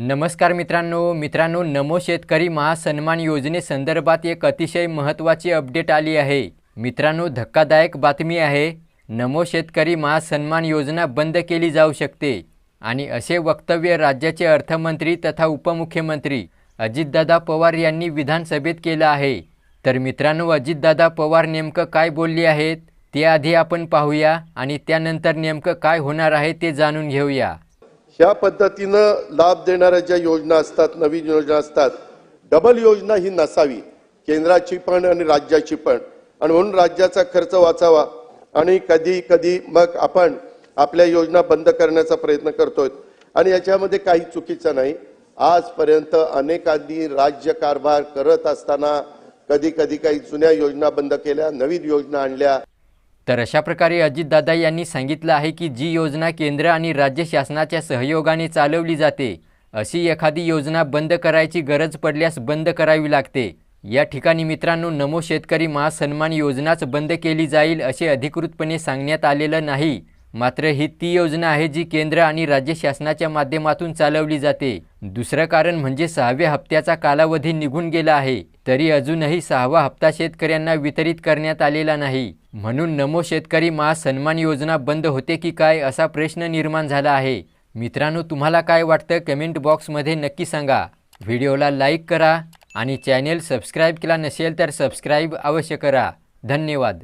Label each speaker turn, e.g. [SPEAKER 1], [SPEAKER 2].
[SPEAKER 1] नमस्कार मित्रांनो मित्रांनो नमो शेतकरी महासन्मान योजनेसंदर्भात एक अतिशय महत्त्वाची अपडेट आली आहे. मित्रांनो धक्कादायक बातमी आहे नमो शेतकरी महासन्मान योजना बंद केली जाऊ शकते. आणि असे वक्तव्य राज्याचे अर्थमंत्री तथा उपमुख्यमंत्री अजितदादा पवार यांनी विधानसभेत केलं आहे. तर मित्रांनो अजितदादा पवार नेमकं काय बोलले आहेत ते आधी आपण पाहूया आणि त्यानंतर नेमकं काय होणार आहे ते जाणून घेऊया.
[SPEAKER 2] ह्या पद्धतीनं लाभ देणाऱ्या ज्या योजना असतात नवीन योजना असतात डबल योजना ही नसावी. केंद्राची पण आणि राज्याची पण. आणि म्हणून राज्याचा खर्च वाचावा. आणि कधी कधी मग आपण आपल्या योजना बंद करण्याचा प्रयत्न करतोय. आणि याच्यामध्ये काही चुकीचं नाही. आजपर्यंत अनेकांनी राज्य कारभार करत असताना कधी कधी काही जुन्या योजना बंद केल्या नवीन योजना आणल्या.
[SPEAKER 1] तर अशा प्रकारे अजितदादा यांनी सांगितलं आहे की जी योजना केंद्र आणि राज्य शासनाच्या सहयोगाने चालवली जाते अशी एखादी योजना बंद करायची गरज पडल्यास बंद करावी लागते. या ठिकाणी मित्रांनो नमो शेतकरी महासन्मान योजनाच बंद केली जाईल असे अधिकृतपणे सांगण्यात आलेलं नाही. मात्र ही ती योजना आहे जी केंद्र आणि राज्य शासनाच्या माध्यमातून चालवली जाते. दुसरं कारण म्हणजे सहाव्या हप्त्याचा कालावधी निघून गेला आहे तरी अजूनही सहावा हप्ता शेतकऱ्यांना वितरित करण्यात आलेला नाही. म्हणून नमो शेतकरी महासन्मान योजना बंद होते की काय असा प्रश्न निर्माण झाला आहे. मित्रांनो तुम्हाला काय वाटतं कमेंट बॉक्समध्ये नक्की सांगा. व्हिडिओला लाईक करा आणि चॅनेल सबस्क्राईब केला नसेल तर सबस्क्राईब अवश्य करा. धन्यवाद.